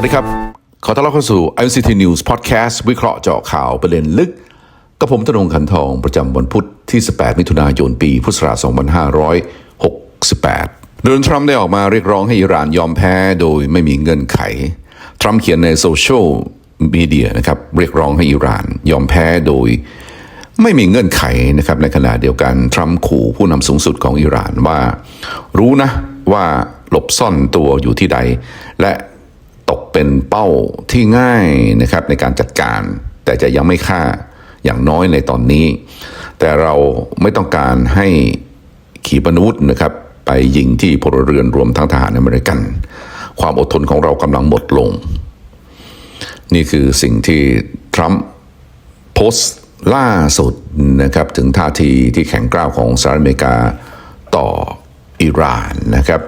วัสดีครับ ขอต้อนรับเข้าสู่ ICT News Podcast วิเคราะห์เจาะข่าวประเด็นลึก กับผมธนงขันทองประจำวันพุธที่ 18 มิถุนายน ปีพุทธศักราช 2568 โดนัลด์ทรัมป์ได้ออกมาเรียกร้องให้อิหร่านยอมแพ้โดยไม่มีเงื่อนไข ทรัมป์เขียนในโซเชียลมีเดียนะครับเรียกร้องให้อิหร่านยอมแพ้โดยไม่มีเงื่อนไขนะครับในขณะเดียวกันทรัมป์ขู่ผู้นำสูงสุดของอิหร่านว่า รู้นะว่าหลบซ่อนตัวอยู่ที่ใด และ ตกเป็นเป้าที่ง่ายนะครับในการจัดการ แต่จะยังไม่ฆ่าอย่างน้อยในตอนนี้ แต่เราไม่ต้องการให้ขีปนาวุธนะครับไปยิงที่พลเรือนรวมทั้งทหารอเมริกัน ความอดทนของเรากำลังหมดลง นี่คือสิ่งที่ทรัมป์โพสต์ล่าสุดนะครับถึงท่าทีที่แข็งกร้าวของสหรัฐอเมริกาต่อ อิหร่านนะครับ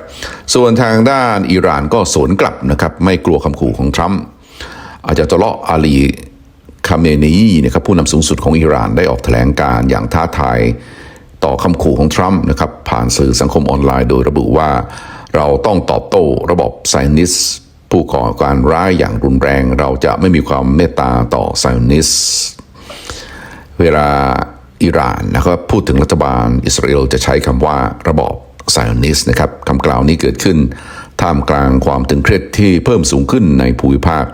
ส่วนทางด้านอิหร่านก็สวนกลับนะครับ ไม่กลัวคำขู่ของทรัมป์อาจจะตลาะอาลีคาเมนีนะครับผู้นำสูงสุดของอิหร่านได้ออกแถลงการ์อย่างท้าทายต่อคำขู่ของทรัมป์นะครับผ่านสื่อสังคมออนไลน์โดยระบุว่า เราต้องตอบโต้ระบบไซนิสผู้ก่อการร้ายอย่างรุนแรง เราจะไม่มีความเมตตาต่อไซนิสเวลาอิหร่านนะครับพูดถึงรัฐบาลอิสราเอลจะใช้คำว่าระบอบ ไซออนิสต์นะครับคำกล่าวนี้เกิดขึ้นท่ามกลางความตึงเครียดที่เพิ่มสูงขึ้นในภูมิภาค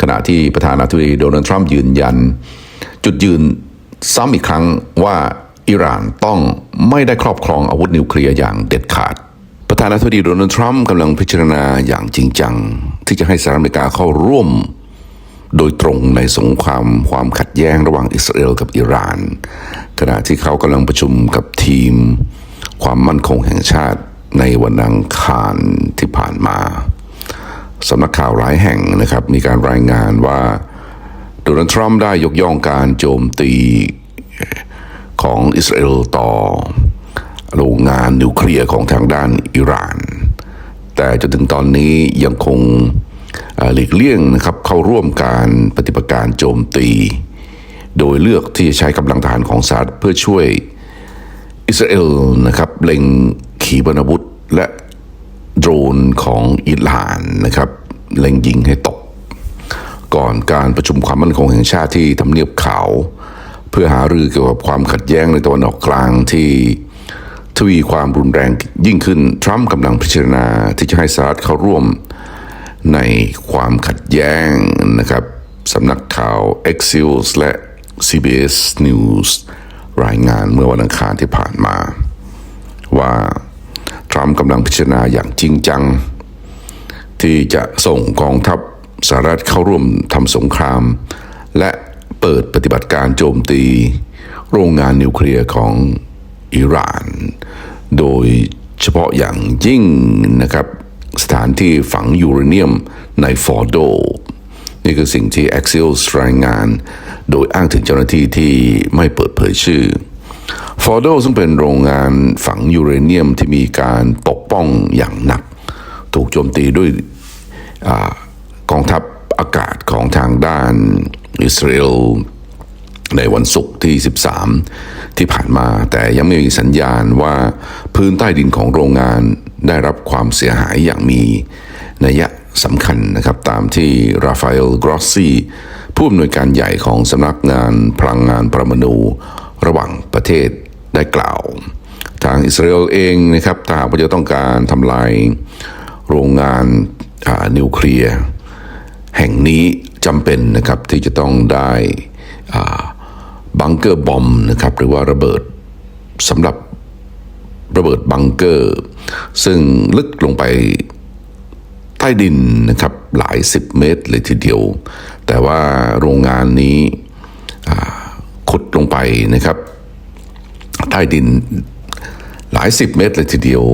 ขณะที่ประธานาธิบดีโดนัลด์ทรัมป์ยืนยัน จุดยืนซ้ำอีกครั้งว่าอิหร่านต้องไม่ได้ครอบครองอาวุธนิวเคลียร์อย่างเด็ดขาด ประธานาธิบดีโดนัลด์ทรัมป์กำลังพิจารณาอย่างจริงจัง ที่จะให้สหรัฐอเมริกาเข้าร่วม โดยตรงในสงครามความขัดแย้งระหว่างอิสราเอลกับอิหร่าน ขณะที่เขากำลังประชุมกับทีม ความมั่นคงแห่งชาติในวันอังคารที่ผ่านมาสำนักข่าวหลายแห่งนะครับ มีการรายงานว่าโดนัลด์ทรัมป์ได้ยกย่องการโจมตีของอิสราเอลต่อโรงงานนิวเคลียร์ของทางด้านอิหร่าน แต่จนถึงตอนนี้ยังคงหลีกเลี่ยงนะครับเข้าร่วมการปฏิบัติการโจมตี โดยเลือกที่จะใช้กำลังทหารของสหรัฐเพื่อช่วย อิสราเอลนะครับเล็งขีปนาวุธและโดรนของอิหร่านนะครับเล็งยิงให้ตก ก่อนการประชุมความมั่นคงแห่งชาติที่ทำเนียบขาว เพื่อหารือเกี่ยวกับความขัดแย้งในตะวันออกกลางที่ทวีความรุนแรงยิ่งขึ้น ทรัมป์กำลังพิจารณาที่จะให้สหรัฐเข้าร่วมในความขัดแย้งนะครับสำนักข่าว Axios และ CBS News รายงานเมื่อวันอังคารที่ผ่านมา ว่าทรัมป์กำลังพิจารณาอย่างจริงจัง ที่จะส่งกองทัพสหรัฐเข้าร่วมทำสงคราม และเปิดปฏิบัติการโจมตี โรงงานนิวเคลียร์ของอิหร่าน โดยเฉพาะอย่างยิ่งนะครับ สถานที่ฝังยูเรเนียมในฟอร์โด นี่คือสิ่งที่ Axios รายงาน โดยอ้างถึงเจ้าหน้าที่ที่ไม่เปิดเผยชื่อฟอร์โดซึ่งเป็นโรงงานฝังยูเรเนียมที่มีการปกป้องอย่างหนัก ถูกโจมตีด้วยอกองทัพอากาศของทางด้านอิสราเอลในวันศุกร์ที่ 13 ที่ผ่านมาแต่ยังไม่มีสัญญาณว่าพื้นใต้ดินของโรงงานได้รับความเสียหายอย่างมีนัย สำคัญนะครับตามที่ราฟาเอลกรอสซีผู้อำนวยการใหญ่ของสำนักงานพลังงานประมาณูระหว่างประเทศได้กล่าว ทางอิสราเอลเองนะครับถ้าหากว่าจะต้องการทำลายโรงงานนิวเคลียร์แห่งนี้จำเป็นนะครับที่จะต้องได้บังเกอร์บอมนะครับหรือว่าระเบิดสำหรับระเบิดบังเกอร์ ซึ่งลึกลงไป ใต้ดินนะครับหลายสิบเมตรเลยทีเดียว แต่ว่าโรงงานนี้ขุดลงไปนะครับ ใต้ดินหลายสิบเมตรเลยทีเดียว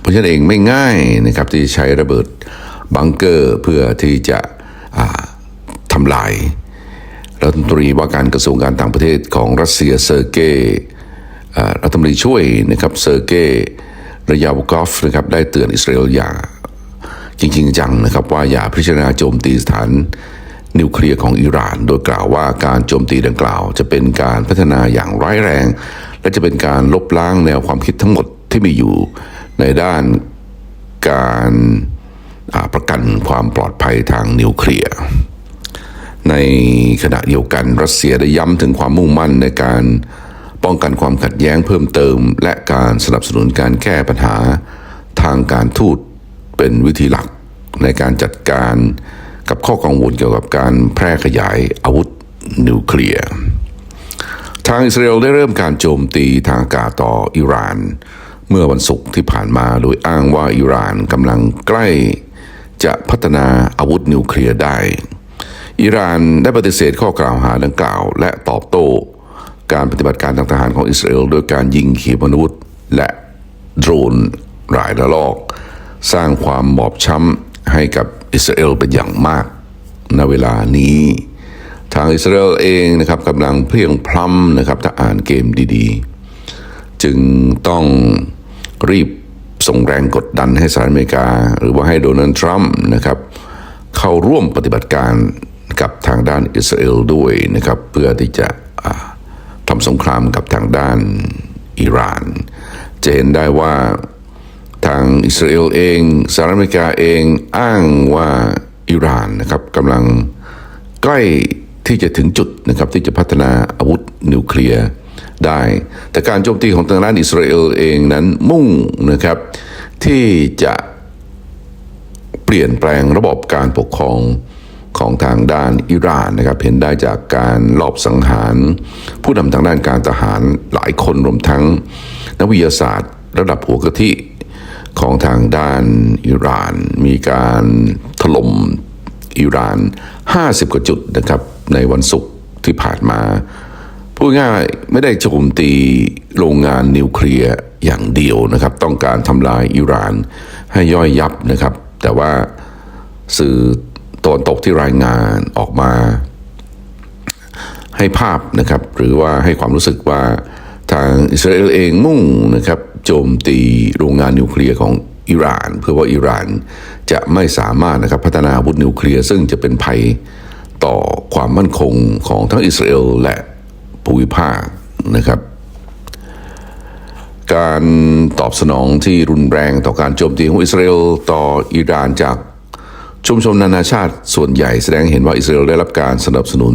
เพราะฉะนั้นเองไม่ง่ายนะครับที่ใช้ระเบิดบังเกอร์เพื่อที่จะทำลายรัฐมนตรีว่าการกระทรวงการต่างประเทศของรัสเซียเซอร์เกย์อ่รัฐมนตรีช่วยนะครับเซอร์เกย์ระยาวกอฟนะครับได้เตือนอิสราเอลอย่า จริงจังนะครับว่าอย่าพิจารณาโจมตีสถานนิวเคลียร์ของอิหร่าน โดยกล่าวว่าการโจมตีดังกล่าว จะเป็นการพัฒนาอย่างร้ายแรง และจะเป็นการลบล้างแนวความคิดทั้งหมดที่มีอยู่ในด้านการประกันความปลอดภัยทางนิวเคลียร์ในขณะเดียวกันรัสเซียได้ย้ำถึงความมุ่งมั่นในการป้องกันความขัดแย้งเพิ่มเติม และการสนับสนุนการแก้ปัญหาทางการทูต เป็นวิธีหลักในการจัดการกับข้อกังวลเกี่ยวกับการแพร่ขยายอาวุธนิวเคลียร์ทางอิสราเอลได้เริ่มการโจมตีทางอากาศต่ออิหร่าน เมื่อวันศุกร์ที่ผ่านมาโดยอ้างว่าอิหร่านกำลังใกล้จะพัฒนาอาวุธนิวเคลียร์ได้ อิหร่านได้ปฏิเสธข้อกล่าวหาดังกล่าว และตอบโต้การปฏิบัติการทางทหารของอิสราเอลโดยการยิงขีปนาวุธและโดรนหลายระลอก สร้างความบอบช้ำให้กับอิสราเอลเป็นอย่างมากณเวลานี้ ทางอิสราเอลเองนะครับกำลังเพลียงพล้ำนะครับถ้าอ่านเกมดีๆ จึงต้องรีบส่งแรงกดดันให้สหรัฐอเมริกา หรือว่าให้โดนัลด์ทรัมป์นะครับเข้าร่วมปฏิบัติการกับทางด้านอิสราเอลด้วยนะครับเพื่อที่จะทำสงครามกับทางด้านอิหร่าน จะเห็นได้ว่า ทางอิสราเอลเองสหรัฐอเมริกาเองอ้างว่าอิหร่านนะครับกำลังใกล้ที่จะถึงจุดนะครับที่จะพัฒนาอาวุธนิวเคลียร์ได้ แต่การโจมตีของทางด้านอิสราเอลเองนั้นมุ่งนะครับที่จะเปลี่ยนแปลงระบบการปกครองของทางด้านอิหร่านนะครับเห็นได้จากการลอบสังหาร ผู้นำทางด้านการทหารหลายคนรวมทั้งนักวิทยาศาสตร์ ระดับหัวกะทิ ของทางด้านอิหร่าน มีการถล่มอิหร่าน 50 กว่าจุดนะครับ ในวันศุกร์ที่ผ่านมา พูดง่ายไม่ได้โจมตีโรงงานนิวเคลียร์อย่างเดียวนะครับ ต้องการทำลายอิหร่านให้ย่อยยับนะครับ แต่ว่าสื่อตะวันตกที่รายงานออกมา ให้ภาพนะครับ หรือว่าให้ความรู้สึกว่าทางอิสราเอลเองมุ่งนะครับ โจมตีโรงงานนิวเคลียร์ของอิหร่าน เพื่อว่าอิหร่านจะไม่สามารถนะครับพัฒนาอาวุธนิวเคลียร์ซึ่งจะเป็นภัยต่อความมั่นคงของทั้งอิสราเอลและภูมิภาคนะครับ การตอบสนองที่รุนแรงต่อการโจมตีของอิสราเอลต่ออิหร่านจากชุมชนนานาชาติส่วนใหญ่แสดงเห็นว่าอิสราเอลได้รับการสนับสนุน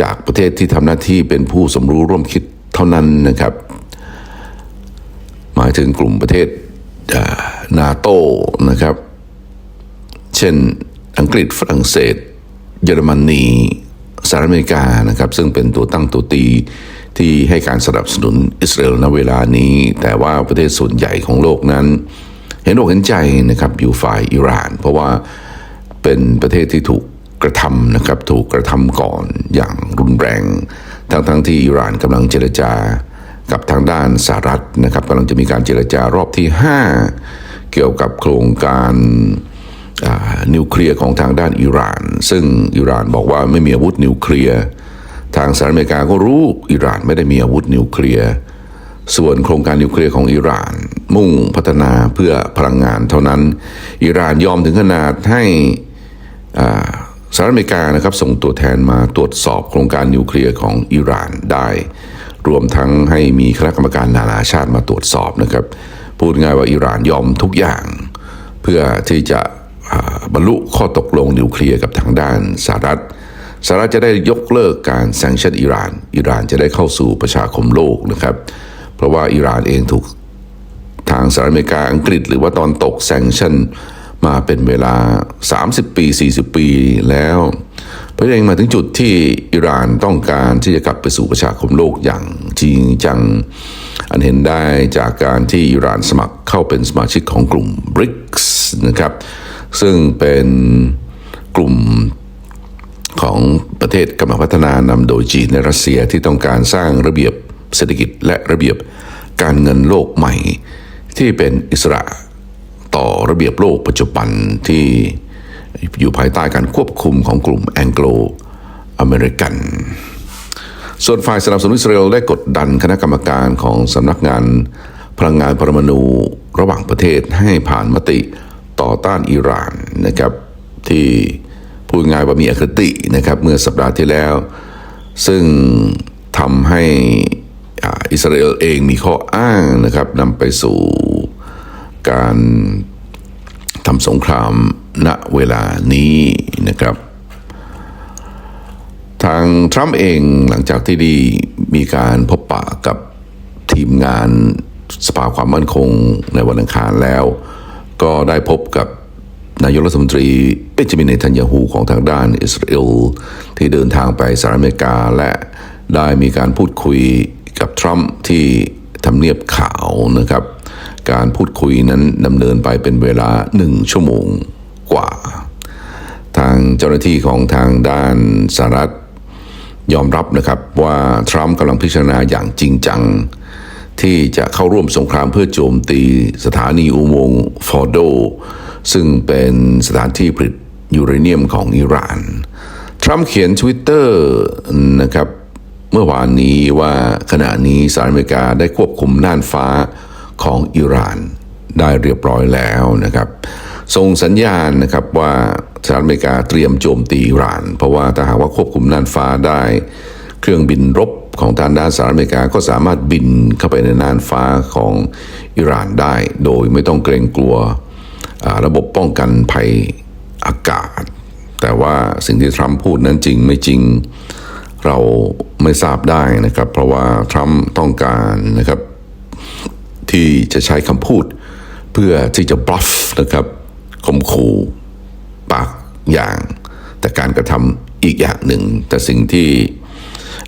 จากประเทศที่ทำหน้าที่เป็นผู้สมรู้ร่วมคิดเท่านั้นนะครับ หมายถึงกลุ่มประเทศนาโตนะครับ เช่นอังกฤษฝรั่งเศส เยอรมนีสหรัฐอเมริกานะครับ ซึ่งเป็นตัวตั้งตัวตีที่ให้การสนับสนุนอิสราเอลณเวลานี้ แต่ว่าประเทศส่วนใหญ่ของโลกนั้น เห็นอกเห็นใจนะครับอยู่ฝ่ายอิหร่าน เพราะว่าเป็นประเทศที่ถูกกระทำนะครับถูกกระทำก่อนอย่างรุนแรง ทั้งทั้งที่อิหร่านกำลังเจรจา กับทางด้านสหรัฐนะครับกำลังจะมีการเจรจารอบที่ 5 เกี่ยวกับโครงการนิวเคลียร์ของทางด้านอิหร่าน ซึ่งอิหร่านบอกว่าไม่มีอาวุธนิวเคลียร์ทางสหรัฐอเมริกาก็รู้อิหร่านไม่ได้มีอาวุธนิวเคลียร์ส่วนโครงการนิวเคลียร์ของอิหร่าน มุ่งพัฒนาเพื่อพลังงานเท่านั้น อิหร่านยอมถึงขนาดให้สหรัฐอเมริกานะครับส่งตัวแทนมาตรวจสอบโครงการนิวเคลียร์ของอิหร่านได้ รวมทั้งให้มีคณะกรรมการนานาชาติมาตรวจสอบนะครับ พูดง่ายว่าอิหร่านยอมทุกอย่าง เพื่อที่จะบรรลุข้อตกลงนิวเคลียร์กับทางด้านสหรัฐสหรัฐจะได้ยกเลิกการแซงชั่นอิหร่าน อิหร่านจะได้เข้าสู่ประชาคมโลกนะครับ เพราะว่าอิหร่านเองถูกทางสหรัฐอเมริกาอังกฤษ หรือว่าตอนตกแซงชั่นมาเป็นเวลา 30 ปี 40 ปีแล้ว เพราะฉะนั้นมาถึงจุดที่อิหร่านต้องการที่จะกลับไปสู่ประชาคมโลกอย่างจริงจัง อันเห็นได้จากการที่อิหร่านสมัครเข้าเป็นสมาชิกของกลุ่ม BRICS นะครับ ซึ่งเป็นกลุ่มของประเทศกำลังพัฒนานำโดยจีนและรัสเซียที่ต้องการสร้างระเบียบเศรษฐกิจและระเบียบการเงินโลกใหม่ ที่เป็นอิสระต่อระเบียบโลกปัจจุบันที่ อยู่ภายใต้การควบคุมของกลุ่มแองโกลอเมริกัน ส่วนฝ่ายสนับสนุนอิสราเอลได้กดดันคณะกรรมการของสำนักงานพลังงานปรมาณูระหว่างประเทศให้ผ่านมติต่อต้านอิหร่านนะครับที่พูดง่ายว่ามีอคตินะครับเมื่อสัปดาห์ที่แล้ว ซึ่งทำให้อิสราเอลเองมีข้ออ้างนะครับนำไปสู่การทำสงคราม ณเวลานี้นะครับ ทางทรัมป์เองหลังจากที่ด้มีการพบปะกับทีมงานสภาความมั่นคงในวันอังคารแล้ว ก็ได้พบกับนายกรัฐมนตรีเบนจามินเนทันยาฮูของทางด้านอิสราเอลที่เดินทางไปสหรัฐอเมริกาและได้มีการพูดคุยกับทรัมป์ที่ทำเนียบขาวนะครับ การพูดคุยนั้นดำเนินไปเป็นเวลาหนึ่งชั่วโมง กว่า ทางเจ้าหน้าที่ของทางด้านสหรัฐยอมรับนะครับว่าทรัมป์กำลังพิจารณาอย่างจริงจัง ที่จะเข้าร่วมสงครามเพื่อโจมตีสถานีอุโมงค์ฟอร์โด ซึ่งเป็นสถานที่ผลิตยูเรเนียมของอิหร่าน ทรัมป์เขียนทวิตเตอร์นะครับเมื่อวานนี้ว่าขณะนี้สหรัฐอเมริกาได้ควบคุมน่านฟ้าของอิหร่านได้เรียบร้อยแล้วนะครับ ส่งสัญญาณนะครับว่าสหรัฐอเมริกาเตรียมโจมตีอิหร่าน เพราะว่าถ้าหากว่าควบคุมน่านฟ้าได้ เครื่องบินรบของทางด้านสหรัฐอเมริกาก็สามารถบินเข้าไปในน่านฟ้าของอิหร่านได้ โดยไม่ต้องเกรงกลัวระบบป้องกันภัยอากาศ แต่ว่าสิ่งที่ทรัมป์พูดนั้นจริงไม่จริงเราไม่ทราบได้นะครับ เพราะว่าทรัมป์ต้องการนะครับที่จะใช้คำพูดเพื่อที่จะบลัฟนะครับ ข่มขู่ปากอย่าง แต่การกระทำอีกอย่างหนึ่ง แต่สิ่งที่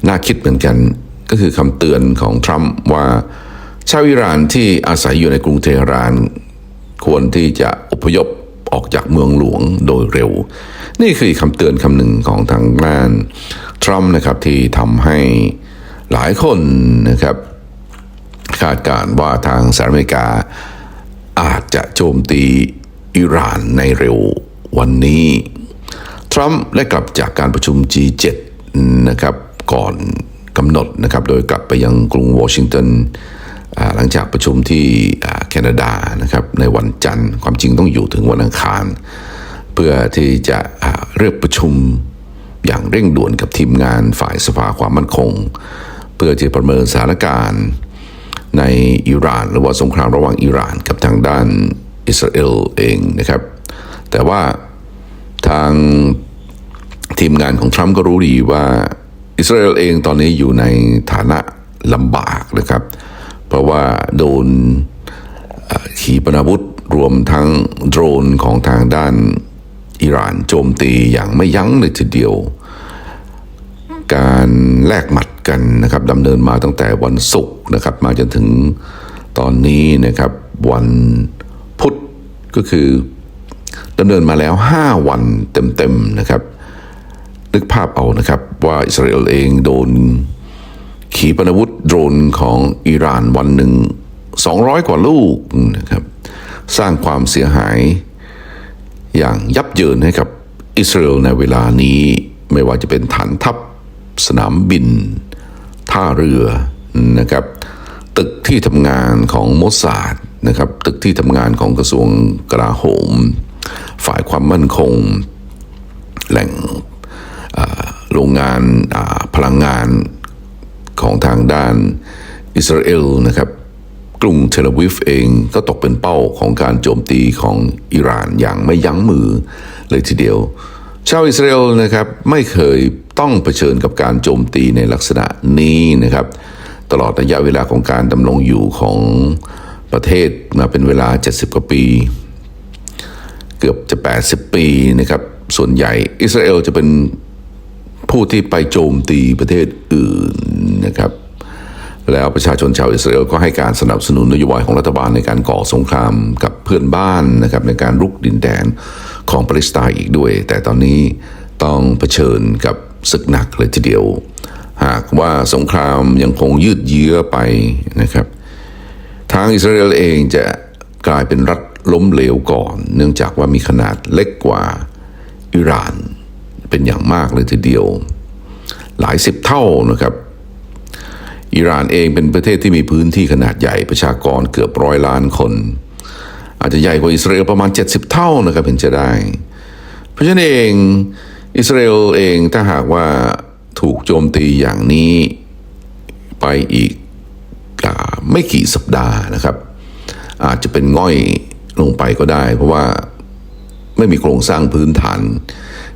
น่าคิดเหมือนกันก็คือคำเตือนของทรัมป์ว่าชาวอิหร่านที่อาศัยอยู่ในกรุงเทหราน ควรที่จะอพยพออกจากเมืองหลวงโดยเร็ว นี่คือคำเตือนคำหนึ่งของทางด้านทรัมป์นะครับที่ทำให้หลายคนนะครับคาดการณ์ว่าทางสหรัฐอเมริกาอาจจะโจมตี อิหร่านในเร็ววันนี้ ทรัมป์ได้กลับจากการประชุม G7 นะครับก่อนกำหนดนะครับโดยกลับไปยังกรุงวอชิงตันหลังจากประชุมที่แคนาดานะครับในวันจันทร์ความจริงต้องอยู่ถึงวันอังคาร เพื่อที่จะเรียกประชุมอย่างเร่งด่วนกับทีมงานฝ่ายสภาความมั่นคง เพื่อจะประเมินสถานการณ์ในอิหร่าน หรือว่าสงครามระหว่างอิหร่านกับทางด้าน อิสราเอลเองนะครับ แต่ว่าทางทีมงานของทรัมป์ก็รู้ดีว่าอิสราเอลเองตอนนี้อยู่ในฐานะลำบากนะครับ เพราะว่าโดนขีปนาวุธรวมทั้งโดรนของทางด้านอิหร่านโจมตีอย่างไม่ยั้งเลยทีเดียว การแลกหมัดกันนะครับดำเนินมาตั้งแต่วันศุกร์นะครับ มาจนถึงตอนนี้นะครับวัน ก็คือดำเนินมาแล้ว 5 วันเต็มๆนะครับ นึกภาพเอานะครับว่าอิสราเอลเองโดนขีปนาวุธโดรนของอิหร่านวันหนึ่ง 200 กว่าลูกนะครับ สร้างความเสียหายอย่างยับเยินให้กับอิสราเอลในเวลานี้ไม่ว่าจะเป็นฐานทัพสนามบิน ท่าเรือนะครับ ตึกที่ทำงานของโมสซาด นะครับตึกที่ทำงานของกระทรวงกลาโหม ฝ่ายความมั่นคง แหล่งโรงงานพลังงานของทางด้านอิสราเอลนะครับกรุงเทลอาวิฟเองก็ตกเป็นเป้าของการโจมตีของอิหร่านอย่างไม่ยั้งมือเลยทีเดียว ชาวอิสราเอลนะครับไม่เคยต้องเผชิญกับการโจมตีในลักษณะนี้นะครับ ตลอดระยะเวลาของการดำรงอยู่ของ ประเทศมาเป็นเวลา 70 กว่าปี เกือบจะ 80 ปีนะครับ ส่วนใหญ่อิสราเอลจะเป็นผู้ที่ไปโจมตีประเทศอื่นนะครับ แล้วประชาชนชาวอิสราเอลก็ให้การสนับสนุนนโยบายของรัฐบาลในการก่อสงครามกับเพื่อนบ้านนะครับในการรุกดินแดนของปาเลสไตน์อีกด้วย แต่ตอนนี้ต้องเผชิญกับศึกหนักเลยทีเดียว หากว่าสงครามยังคงยืดเยื้อไปนะครับ ทางอิสราเอลเองจะกลายเป็นรัฐล้มเหลวก่อน เนื่องจากว่ามีขนาดเล็กกว่าอิหร่านเป็นอย่างมากเลยทีเดียว หลายสิบเท่านะครับอิหร่านเองเป็นประเทศที่มีพื้นที่ขนาดใหญ่ประชากรเกือบร้อยล้านคน อาจจะใหญ่กว่าอิสราเอลประมาณ 70 เท่านะครับเป็นจะได้ เพราะฉะนั้นเองอิสราเอลเองถ้าหากว่าถูกโจมตีอย่างนี้ไปอีก ไม่กี่สัปดาห์นะครับ อาจจะเป็นง่อยลงไปก็ได้ เพราะว่าไม่มีโครงสร้างพื้นฐาน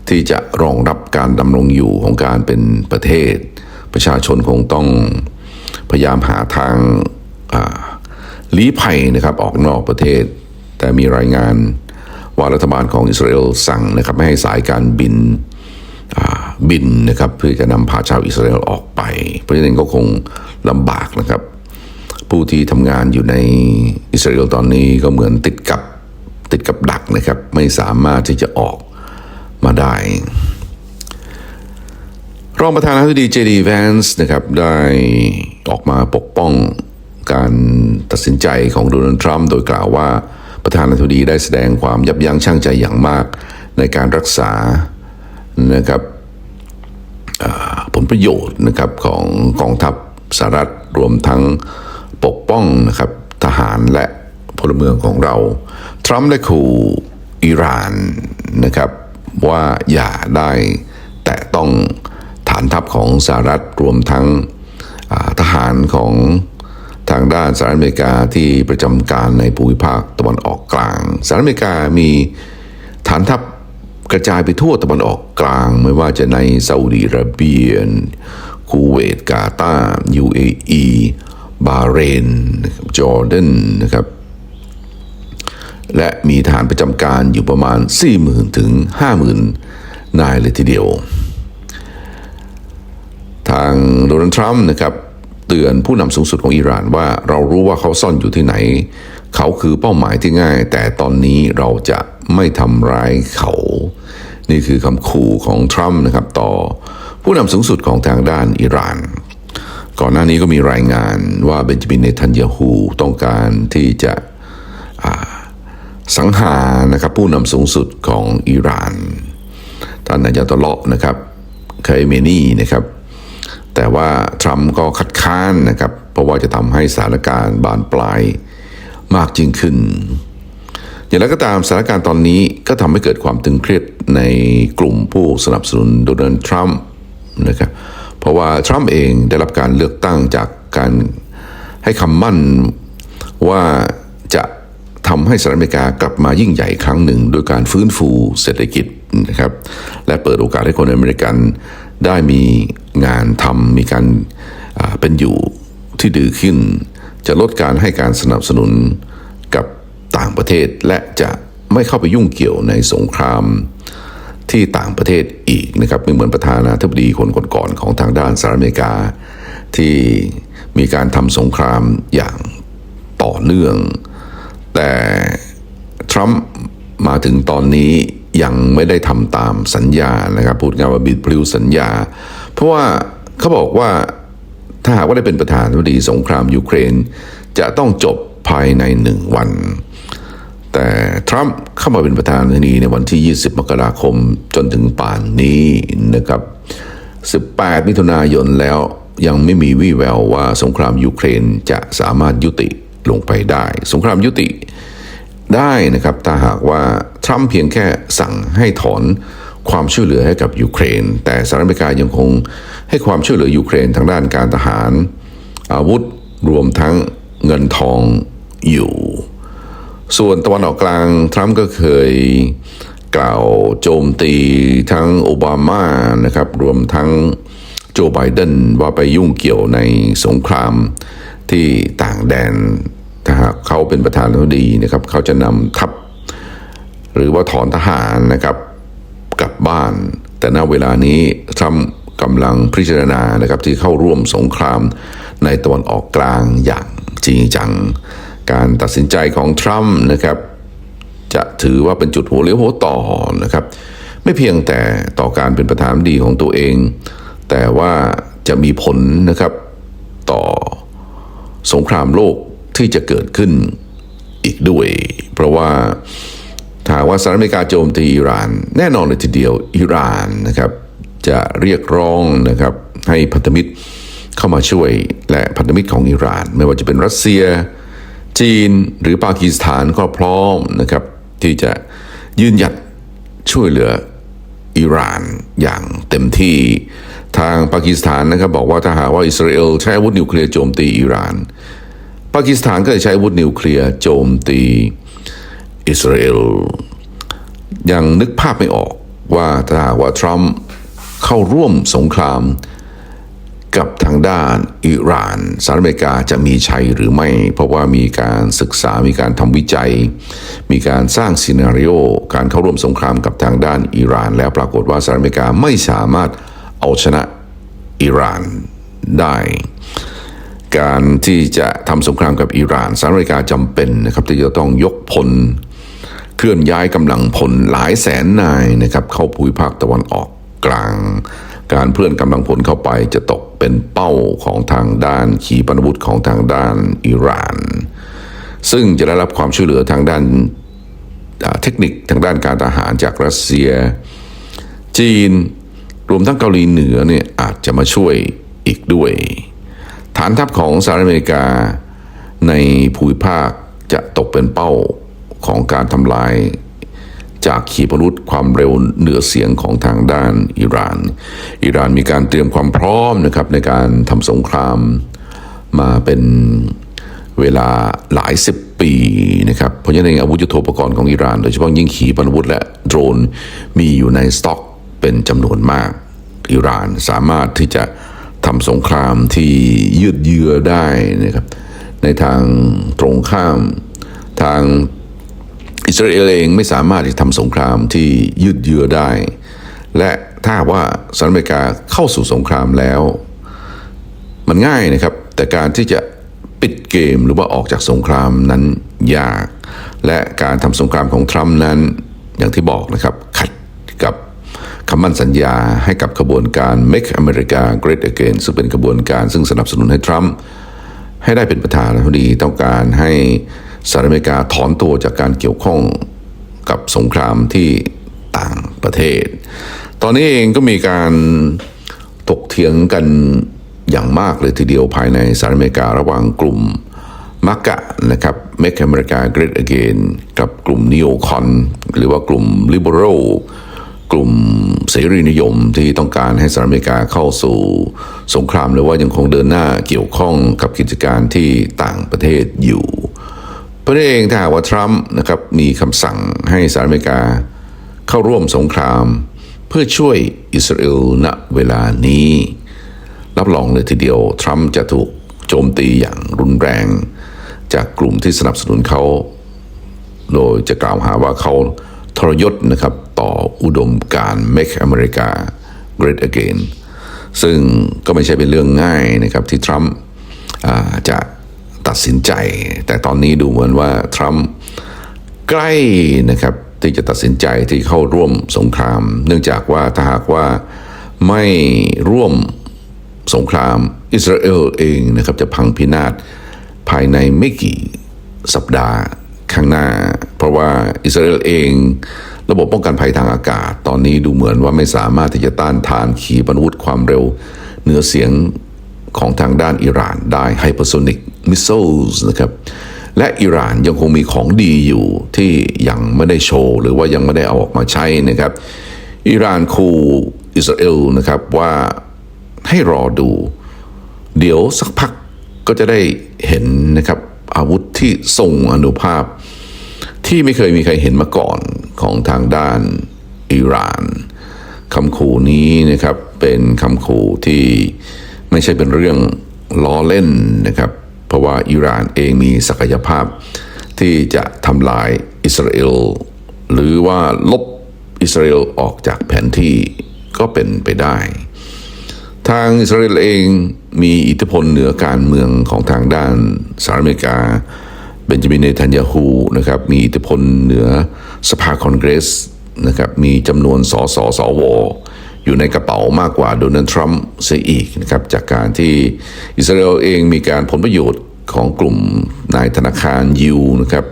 ที่จะรองรับการดำรงอยู่ของการเป็นประเทศ ประชาชนคงต้องพยายามหาทางาลี้ภัยนะครับออกนอกประเทศ แต่มีรายงานว่ารัฐบาลของอิสราเอลสั่งนะครับไม่ให้สายการบินบินนะครับเพื่อจะนำพาชาวอิสราเอลออกไป เพราะฉะนั้นก็คงลำบากนะครับ ผู้ที่ทำงานอยู่ในอิสราเอลตอนนี้ก็เหมือนติดกับติดกับดักนะครับ ไม่สามารถที่จะออกมาได้ รองประธานาธิบดีเจดีแวนส์นะครับได้ออกมาปกป้องการตัดสินใจของโดนัลด์ทรัมป์โดยกล่าวว่าประธานาธิบดีได้แสดงความยับยั้งชั่งใจอย่างมากในการรักษานะครับผลประโยชน์นะครับของกองทัพสหรัฐรวมทั้ง ปกป้องนะครับทหารและพลเมืองของเรา ทรัมป์ได้ขู่อิหร่านนะครับว่าอย่าได้แตะต้องฐานทัพของสหรัฐรวมทั้งทหารของทางด้านสหรัฐอเมริกาที่ประจำการในภูมิภาคตะวันออกกลาง สหรัฐอเมริกามีฐานทัพกระจายไปทั่วตะวันออกกลาง ไม่ว่าจะในซาอุดิอาระเบียคูเวตกาตาร์ UAE บาเรนจอร์แดนนะครับ และมีฐานประจำการอยู่ประมาณ 40,000 ถึง 50,000 นายเลยทีเดียว ทางโดนัลด์ทรัมป์นะครับเตือนผู้นำสูงสุดของอิหร่านว่าเรารู้ว่าเขาซ่อนอยู่ที่ไหน เขาคือเป้าหมายที่ง่าย แต่ตอนนี้เราจะไม่ทำร้ายเขา นี่คือคำขู่ของทรัมป์นะครับต่อผู้นำสูงสุดของทางด้านอิหร่าน ก่อนหน้านี้ก็มีรายงานว่าเบนจามินเนทันยาฮูต้องการที่จะสังหารนะครับผู้นำสูงสุดของอิหร่าน ท่านนายาตอเลาะนะครับเคยเมนี่นะครับ แต่ว่าทรัมป์ก็คัดค้านนะครับ เพราะว่าจะทำให้สถานการณ์บานปลายมากยิ่งขึ้น อย่างไรก็ตามสถานการณ์ตอนนี้ก็ทำให้เกิดความตึงเครียดในกลุ่มผู้สนับสนุนโดนัลด์ทรัมป์นะครับ เพราะว่าทรัมป์เองได้รับการเลือกตั้งจากการให้คำมั่นว่าจะทำให้สหรัฐอเมริกากลับมายิ่งใหญ่ครั้งหนึ่ง โดยการฟื้นฟูเศรษฐกิจนะครับและเปิดโอกาสให้คนอเมริกันได้มีงานทำมีการเป็นอยู่ที่ดีขึ้น จะลดการให้การสนับสนุนกับต่างประเทศและจะไม่เข้าไปยุ่งเกี่ยวในสงคราม ที่ต่างประเทศอีกนะครับไม่เหมือนประธานาธิบดีคนก่อนๆของทางด้านสหรัฐอเมริกา ที่มีการทำสงครามอย่างต่อเนื่อง แต่ทรัมป์มาถึงตอนนี้ยังไม่ได้ทำตามสัญญานะครับพูดง่ายว่าบิดพลิ้วสัญญา เพราะว่าเขาบอกว่าถ้าหากว่าได้เป็นประธานาธิบดีสงครามยูเครน จะต้องจบภายในหนึ่งวัน แต่ทรัมป์เข้ามาเป็นประธานาธิบดีในวันที่ 20 มกราคมจนถึงป่านนี้นะครับ 18 มิถุนายนแล้วยังไม่มีวี่แววว่าสงครามยูเครนจะสามารถยุติลงไปได้ สงครามยุติได้นะครับถ้าหากว่าทรัมป์เพียงแค่สั่งให้ถอนความช่วยเหลือให้กับยูเครน แต่สหรัฐอเมริกายังคงให้ความช่วยเหลือยูเครนทางด้านการทหาร อาวุธรวมทั้งเงินทองอยู่ ส่วนตะวันออกกลางทรัมป์ก็เคยกล่าวโจมตีทั้งโอบามานะครับ รวมทั้งโจไบเดนว่าไปยุ่งเกี่ยวในสงครามที่ต่างแดนถ้าหากเขาเป็นประธานาธิบดีนะครับ เขาจะนำทัพหรือว่าถอนทหารนะครับกลับบ้าน แต่ณเวลานี้ทรัมป์กำลังพิจารณานะครับที่เข้าร่วมสงครามในตะวันออกกลางอย่างจริงจัง การตัดสินใจของทรัมป์นะครับ จะถือว่าเป็นจุดหัวเลี้ยวหัวต่อนะครับ ไม่เพียงแต่ต่อการเป็นประธานดีของตัวเอง แต่ว่าจะมีผลนะครับต่อสงครามโลกที่จะเกิดขึ้นอีกด้วย เพราะว่าถ้าว่าสหรัฐอเมริกาโจมตีอิหร่าน แน่นอนเลยทีเดียวอิหร่านนะครับ จะเรียกร้องนะครับให้พันธมิตรเข้ามาช่วยและพันธมิตรของอิหร่าน ไม่ว่าจะเป็นรัสเซีย จีนหรือปากีสถานก็พร้อมนะครับที่จะยืนหยัดช่วยเหลืออิหร่านอย่างเต็มที่ ทางปากีสถานนะครับบอกว่าถ้าหากว่าอิสราเอลใช้อาวุธนิวเคลียร์โจมตีอิหร่าน ปากีสถานก็จะใช้อาวุธนิวเคลียร์โจมตีอิสราเอลยังนึกภาพไม่ออกว่าถ้าหากว่าทรัมป์เข้าร่วมสงคราม กับทางด้านอิหร่านสหรัฐอเมริกาจะมีชัยหรือไม่ เพราะว่ามีการศึกษามีการทำวิจัย มีการสร้างซีนารีโอการเข้าร่วมสงครามกับทางด้านอิหร่าน แล้วปรากฏว่าสหรัฐอเมริกาไม่สามารถเอาชนะอิหร่านได้ การที่จะทำสงครามกับอิหร่านสหรัฐอเมริกาจำเป็นนะครับที่จะต้องยกพล เคลื่อนย้ายกำลังพลหลายแสนนายนะครับเข้าภูมิภาคตะวันออกกลาง การเคลื่อนกำลังพลเข้าไปจะตกเป็นเป้าของทางด้านขีปนาวุธของทางด้านอิหร่าน ซึ่งจะได้รับความช่วยเหลือทางด้านเทคนิคทางด้านการทหารจากรัสเซีย จีนรวมทั้งเกาหลีเหนือเนี่ยอาจจะมาช่วยอีกด้วย ฐานทัพของสหรัฐอเมริกาในภูมิภาคจะตกเป็นเป้าของการทำลาย จากขีปนาวุธความเร็วเหนือเสียงของทางด้านอิหร่าน อิหร่านมีการเตรียมความพร้อมนะครับในการทำสงครามมาเป็นเวลาหลายสิบปีนะครับ เพราะฉะนั้นเองอาวุธยุทโธปกรณ์ของอิหร่านโดยเฉพาะยิ่งขีปนาวุธและโดรนมีอยู่ในสต็อกเป็นจำนวนมาก อิหร่านสามารถที่จะทำสงครามที่ยืดเยื้อได้นะครับในทางตรงข้ามทาง อิสราเอลเองไม่สามารถที่ทำสงครามที่ยืดเยื้อได้ และถ้าว่าสหรัฐอเมริกาเข้าสู่สงครามแล้ว มันง่ายนะครับ แต่การที่จะปิดเกมหรือว่าออกจากสงครามนั้นยาก และการทำสงครามของทรัมป์นั้นอย่างที่บอกนะครับ ขัดกับคำมั่นสัญญาให้กับขบวนการ Make America Great Again ซึ่งเป็นขบวนการซึ่งสนับสนุนให้ทรัมป์ให้ได้เป็นประธานาธิบดีต้องการให้ สหรัฐอเมริกาถอนตัวจากการเกี่ยวข้องกับสงครามที่ต่างประเทศ ตอนนี้เองก็มีการตกเถียงกันอย่างมากเลยทีเดียวภายในสหรัฐอเมริการะหว่างกลุ่มมักกะนะครับ Make America Great Again กับกลุ่มนิโอคอนหรือว่ากลุ่ม Liberal กลุ่มเสรีนิยมที่ต้องการให้สหรัฐอเมริกาเข้าสู่สงครามหรือว่ายังคงเดินหน้าเกี่ยวข้องกับกิจการที่ต่างประเทศอยู่ ราะนั่นเองถ้าหากว่าทรัมป์นะครับมีคำสั่งให้สหรัฐอเมริกาเข้าร่วมสงคราม เพื่อช่วยอิสราเอลณเวลานี้ รับรองเลยทีเดียว ทรัมป์จะถูกโจมตีอย่างรุนแรง จากกลุ่มที่สนับสนุนเขา โดยจะกล่าวหาว่าเขาทรยศนะครับต่ออุดมการ Make America Great Again ซึ่งก็ไม่ใช่เป็นเรื่องง่ายนะครับที่ทรัมป์จะ ตัดสินใจ แต่ตอนนี้ดูเหมือนว่าทรัมป์ใกล้นะครับที่จะตัดสินใจที่เข้าร่วมสงคราม เนื่องจากว่าถ้าหากว่าไม่ร่วมสงคราม อิสราเอลเองนะครับจะพังพินาศภายในไม่กี่สัปดาห์ข้างหน้า เพราะว่าอิสราเอลเอง ระบบป้องกันภัยทางอากาศ ตอนนี้ดูเหมือนว่าไม่สามารถที่จะต้านทานขีปนาวุธความเร็วเหนือเสียงของทางด้านอิหร่านได้ hypersonic missiles น มิสโซลนะครับและอิหร่านยังคงมีของดีอยู่ที่ยังไม่ได้โชว์ หรือว่ายังไม่ได้เอาออกมาใช้นะครับ อิหร่านคูอิสราเอลนะครับว่าให้รอดู เดี๋ยวสักพักก็จะได้เห็นนะครับอาวุธที่ทรงอนุภาพ ที่ไม่เคยมีใครเห็นมาก่อนของทางด้านอิหร่านคำขู่นี้นะครับเป็นคำขู่ที่ไม่ใช่เป็นเรื่องล้อเล่นนะครับ เพราะว่าอิหร่านเองมีศักยภาพ ที่จะทำลายอิสราเอลหรือว่าลบอิสราเอลออกจากแผนที่ก็เป็นไปได้ ทางอิสราเอลเองมีอิทธิพลเหนือการเมืองของทางด้านสหรัฐอเมริกาเบนจามินเนทันยาฮูนะครับมีอิทธิพลเหนือสภาคอนเกรสนะครับมีจำนวนสสสว อยู่ในกระเป๋ามากกว่าโดนัลด์ทรัมป์เสียอีกนะครับจากการที่อิสราเอลเองมีการผลประโยชน์ของกลุ่มนายธนาคารยิวนะครับ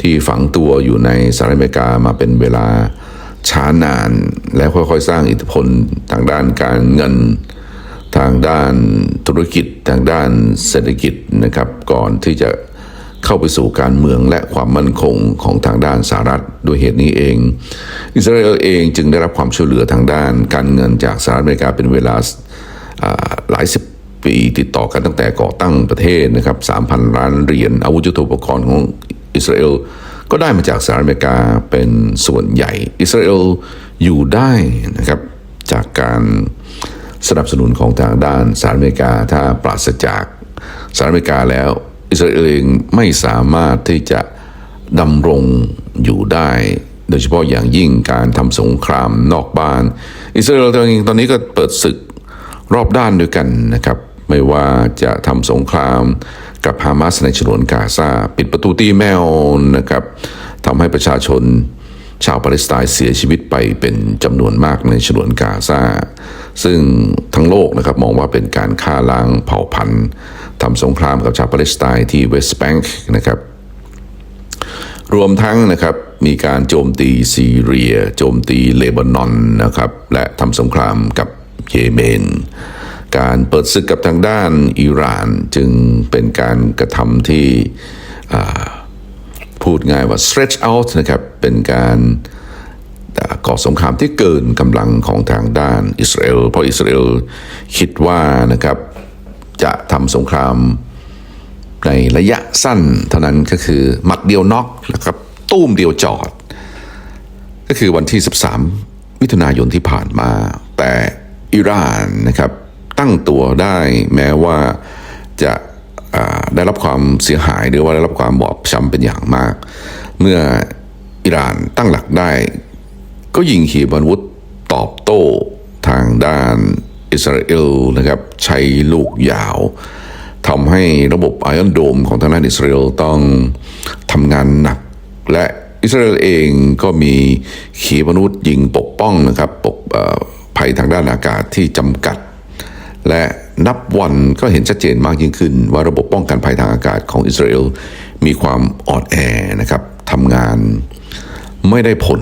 ที่ฝังตัวอยู่ในสหรัฐอเมริกามาเป็นเวลาช้านาน แล้วค่อยๆ สร้างอิทธิพลทางด้านการเงิน ทางด้านธุรกิจทางด้านเศรษฐกิจนะครับก่อนที่จะ เข้าไปสู่การเมืองและความมั่นคงของทางด้านสหรัฐด้วยเหตุนี้เอง อิสราเอลเองจึงได้รับความช่วยเหลือทางด้านการเงินจากสหรัฐอเมริกาเป็นเวลาอ่าหลายสิบปีติดต่อกันตั้งแต่ก่อตั้งประเทศนะครับ3,000 ล้านเหรียญอาวุธยุทโธปกรณ์ของอิสราเอลก็ได้มาจากสหรัฐอเมริกาเป็นส่วนใหญ่ อิสราเอลอยู่ได้นะครับจากการสนับสนุนของทางด้านสหรัฐอเมริกาถ้าปราศจากสหรัฐอเมริกาแล้ว อิสราเอลเองไม่สามารถที่จะดำรงอยู่ได้ โดยเฉพาะอย่างยิ่งการทำสงครามนอกบ้าน อิสราเอลตอนตอนนี้ก็เปิดศึกรอบด้านด้วยกันนะครับ ไม่ว่าจะทำสงครามกับฮามาสในฉนวนกาซาปิดประตูตีแมวนะครับทำให้ประชาชน ชาวปาเลสไตน์เสียชีวิตไปเป็นจำนวนมากในฉนวนกาซาซึ่งทั้งโลกนะครับมองว่าเป็นการฆ่าล้างเผ่าพันธุ์ทำสงครามกับชาวปาเลสไตน์ที่เวสต์แบงค์นะครับรวมทั้งนะครับมีการโจมตีซีเรีย โจมตีเลบานอนนะครับและทำสงครามกับเยเมน การเปิดศึกกับทางด้านอิหร่านจึงเป็นการกระทำที่ พูดง่ายว่า stretch out นะครับเป็นการก่อสงครามที่เกินกำลังของทางด้านอิสราเอลเพราะอิสราเอลคิดว่านะครับจะทำสงครามในระยะสั้นเท่านั้นก็คือหมัดเดียวน็อกนะครับตุ้มเดียวจอด ก็คือวันที่ 13 มิถุนายนที่ผ่านมา แต่อิหร่านนะครับตั้งตัวได้แม้ว่าจะ ได้รับความเสียหายหรือว่าได้รับความบอบช้ำเป็นอย่างมาก เมื่ออิหร่านตั้งหลักได้ ก็ยิงขีปนาวุธตอบโต้ทางด้านอิสราเอลนะครับใช้ลูกยาวทำให้ระบบไอออนโดมของทางด้านอิสราเอลต้องทำงานหนัก และอิสราเอลเองก็มีขีปนาวุธยิงปกป้องนะครับปกภัยทางด้านอากาศที่จำกัด และ นับวันก็เห็นชัดเจนมากยิ่งขึ้น ว่าระบบป้องกันภัยทางอากาศของอิสราเอลมีความอ่อนแอนะครับทำงาน ไม่ได้ผล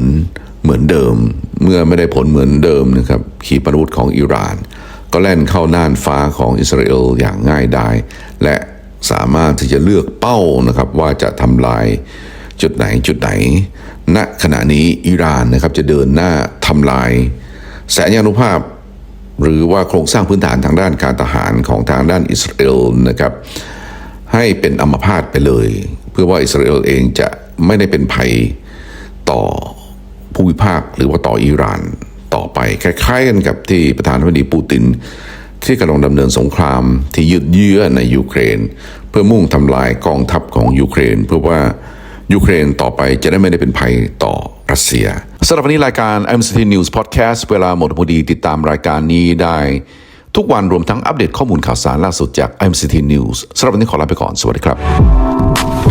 เหมือนเดิม เมื่อไม่ได้ผลเหมือนเดิมนะครับขีปนาวุธของอิหร่าน ก็แล่นเข้าน่านฟ้าของอิสราเอลอย่างง่ายดายและสามารถที่จะเลือกเป้านะครับว่าจะทำลายจุดไหนจุดไหน ณขณะนี้อิหร่านนะครับจะเดินหน้าทำลายแสนยานุภาพ หรือว่าโครงสร้างพื้นฐานทางด้านการทหารของทางด้านอิสราเอลนะครับให้เป็นอัมพาตไปเลย เพื่อว่าอิสราเอลเองจะไม่ได้เป็นภัยต่อภูมิภาคหรือว่าต่ออิหร่านต่อไป คล้ายๆกันกับที่ประธานาธิบดีปูติน ที่กำลังดำเนินสงครามที่ยืดเยื้อในยูเครน เพื่อมุ่งทำลายกองทัพของยูเครน เพื่อว่า ยูเครนต่อไปจะได้ไม่ได้เป็นภัยต่อรัสเซียสำหรับวันนี้รายการ MCT News Podcast เวลาหมดพอดีติดตามรายการนี้ได้ ทุกวันรวมทั้งอัปเดตข้อมูลข่าวสารล่าสุดจาก MCT News สำหรับวันนี้ขอลาไปก่อน สวัสดีครับ